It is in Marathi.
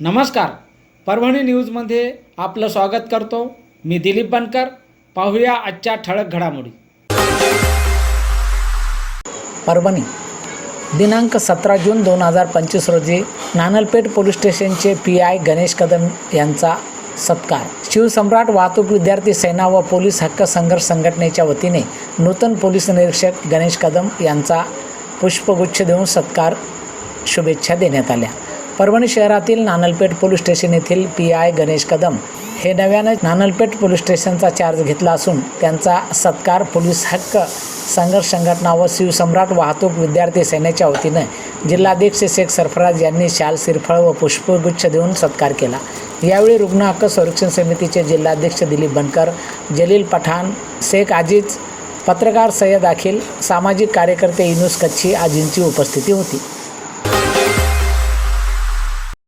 नमस्कार. परभणी न्यूजमध्ये आपलं स्वागत करतो. मी दिलीप बनकर. पाहूया आजच्या ठळक घडामोडी. परभणी. दिनांक सतरा जून दोन हजार पंचवीस रोजी नानलपेठ पोलीस स्टेशनचे पी आय गणेश कदम यांचा सत्कार. शिवसम्राट वाहतूक विद्यार्थी सेना व पोलीस हक्क संघर्ष संघटनेच्या वतीने नूतन पोलीस निरीक्षक गणेश कदम यांचा पुष्पगुच्छ देऊन सत्कार शुभेच्छा देण्यात आल्या. परभणी शहरातील नानलपेठ पोलीस स्टेशन येथील पी आय गणेश कदम हे नव्यानं नानलपेठ पोलीस स्टेशनचा चार्ज घेतला असून त्यांचा सत्कार पोलीस हक्क संघर्ष संघटना व शिवसम्राट वाहतूक विद्यार्थी सेनेच्या वतीनं जिल्हाध्यक्ष शेख सरफराज यांनी शाल सिरफळ व पुष्पगुच्छ देऊन सत्कार केला. यावेळी रुग्ण हक्क संरक्षण समितीचे जिल्हाध्यक्ष दिलीप बनकर जलील पठाण शेख आजीज पत्रकार सय्यद अखिल सामाजिक कार्यकर्ते इनुस कच्छी आजींची उपस्थिती होती.